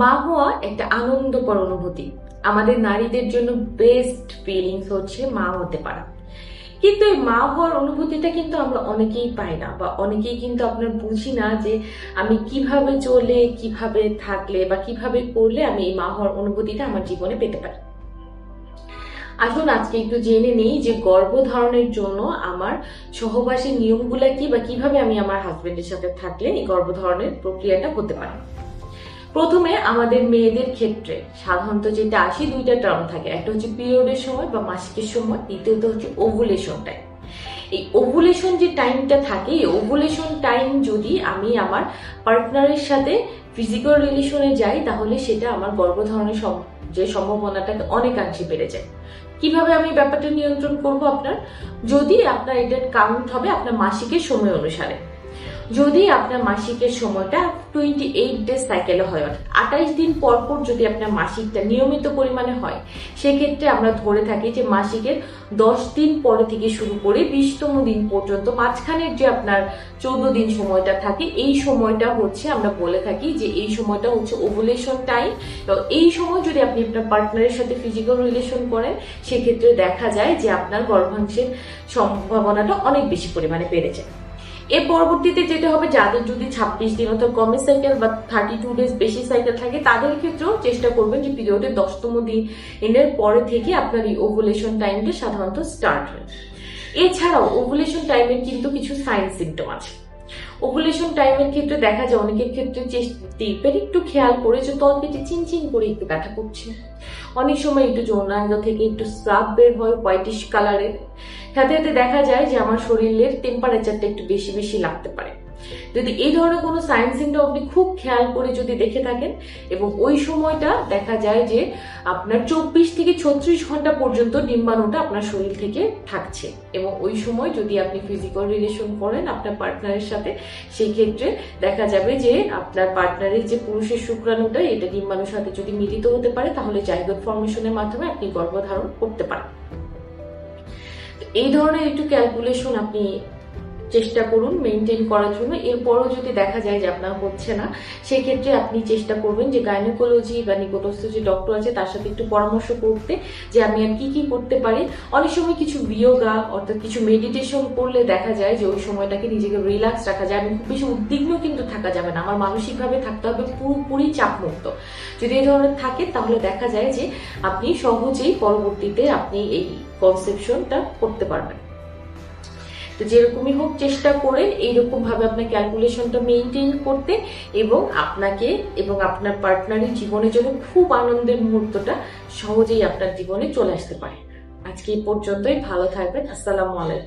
মা হওয়া একটা আনন্দকর অনুভূতি। আমাদের নারীদের জন্য বেস্ট ফিলিংস হচ্ছে মা হতে পারা। কিন্তু এই মা হওয়ার অনুভূতিটা কিন্তু আমরা অনেকেই পাই না বা অনেকেই কিন্তু আপনার বুঝি না যে আমি কীভাবে চলে, কীভাবে থাকলে বা কীভাবে করলে আমি এই মা হওয়ার অনুভূতিটা আমার জীবনে পেতে পারি। আসুন আজকে একটু জেনে নিই যে গর্ভধারণের জন্য আমার সহবাসের নিয়মগুলা কি বা কীভাবে আমি আমার হাজবেন্ডের সাথে থাকলে এই গর্ভধারণের প্রক্রিয়াটা হতে পারে। প্রথমে আমাদের মেয়েদের ক্ষেত্রে সাধারণত যেটা আসি দুইটা টার্ম থাকে। একটা হচ্ছে পিরিয়ডের সময় বা মাসিকের সময়। দ্বিতীয়ত হচ্ছে ওভুলেশন টাইম এই ওভুলেশন যে টাইমটা থাকে, এই ওভুলেশন টাইম যদি আমি আমার পার্টনারের সাথে ফিজিক্যাল রিলেশনে যাই, তাহলে সেটা আমার গর্ভধারণের যে সম্ভাবনাটা অনেকাংশে বেড়ে যায়। কীভাবে আমি ব্যাপারটা নিয়ন্ত্রণ করব আপনার? যদি আপনার এটা কাউন্ট হবে আপনার মাসিকের সময় অনুসারে। যদি আপনার মাসিকের সময়টা টোয়েন্টি এইট ডেজ সাইকেলে হয়, অর্থাৎ আঠাইশ দিন পর পর যদি আপনার মাসিকটা নিয়মিত পরিমাণে হয়, সেক্ষেত্রে আমরা ধরে থাকি যে মাসিকের দশ দিন পরে থেকে শুরু করে বিশতম দিন পর্যন্ত মাঝখানের যে আপনার চৌদ্দ দিন সময়টা থাকে, এই সময়টা হচ্ছে আমরা বলে থাকি যে এই সময়টা হচ্ছে ওভুলেশন টাইম তো এই সময় যদি আপনি আপনার পার্টনারের সাথে ফিজিক্যাল রিলেশন করেন, সেক্ষেত্রে দেখা যায় যে আপনার গর্ভাংশের সম্ভাবনাটা অনেক বেশি পরিমাণে বেড়ে যায়। এর পরবর্তীতে যেটা হবে যাদের যদি ছাব্বিশ দিন অর্থাৎ কমের সাইকেল বা থার্টি টু ডেজ বেশি সাইকেল থাকে, তাদের ক্ষেত্রেও চেষ্টা করবেন যে পিরিয়ডের দশতম দিনের পরে থেকে আপনার এই ওভুলেশন টাইমটা সাধারণত স্টার্ট হয়। এছাড়াও ওভুলেশন টাইমের কিন্তু কিছু সাইন সিমটম আছে। ওভুলেশন টাইমের ক্ষেত্রে দেখা যায় অনেকের ক্ষেত্রে টিপের একটু খেয়াল করে যে তলপেটে চিনচিন করে একটু ব্যথা করছে। অনেক সময় একটু যৌনাঙ্গ থেকে একটু স্রাব বের হয় হোয়াইটিশ কালারের সাথে সাথে দেখা যায় যে আমার শরীরের টেম্পারেচারটা একটু বেশি বেশি লাগতে পারে। যদি এই ধরনের কোনো সাইন সিমটম আপনি খুব খেয়াল করে যদি দেখে থাকেন এবং ওই সময়টা দেখা যায় যে আপনার চব্বিশ থেকে ছত্রিশ ঘণ্টা পর্যন্ত ডিম্বাণুটা আপনার শরীর থেকে থাকছে এবং ওই সময় যদি আপনি ফিজিক্যাল রিলেশন করেন আপনার পার্টনারের সাথে, সেই ক্ষেত্রে দেখা যাবে যে আপনার পার্টনারের যে পুরুষের শুক্রাণুটা, এটা ডিম্বাণুর সাথে যদি মিলিত হতে পারে, তাহলে জাইগোট ফর্মেশনের মাধ্যমে আপনি গর্ভধারণ করতে পারেন। এই ধরনের একটু ক্যালকুলেশন আপনি চেষ্টা করুন মেনটেন করার জন্য। এরপরও যদি দেখা যায় যে আপনার হচ্ছে না, সেক্ষেত্রে আপনি চেষ্টা করবেন যে গাইনোকোলজি বা নিকটস্থ যে ডক্টর আছে, তার সাথে একটু পরামর্শ করতে যে আমি আর কি কি করতে পারি। অনেক সময় কিছু বিয়োগা অর্থাৎ কিছু মেডিটেশন করলে দেখা যায় যে ওই সময়টাকে নিজেকে রিল্যাক্স রাখা যায়। আমি খুব বেশি উদ্বিগ্ন কিন্তু থাকা যাবে না। আমার মানসিকভাবে থাকতে হবে পুরোপুরি চাপমুক্ত। যদি এই ধরনের থাকে, তাহলে দেখা যায় যে আপনি সহজেই পরবর্তীতে আপনি এই কনসেপশনটা করতে পারবেন। তো যেরকমই হোক চেষ্টা করে এইরকম ভাবে আপনার ক্যালকুলেশনটা মেনটেন করতে এবং আপনাকে এবং আপনার পার্টনারের জীবনের জন্য খুব আনন্দের মুহূর্তটা সহজেই আপনার জীবনে চলে আসতে পারে। আজকে এই পর্যন্তই, ভালো থাকবেন, আসসালামু আলাইকুম।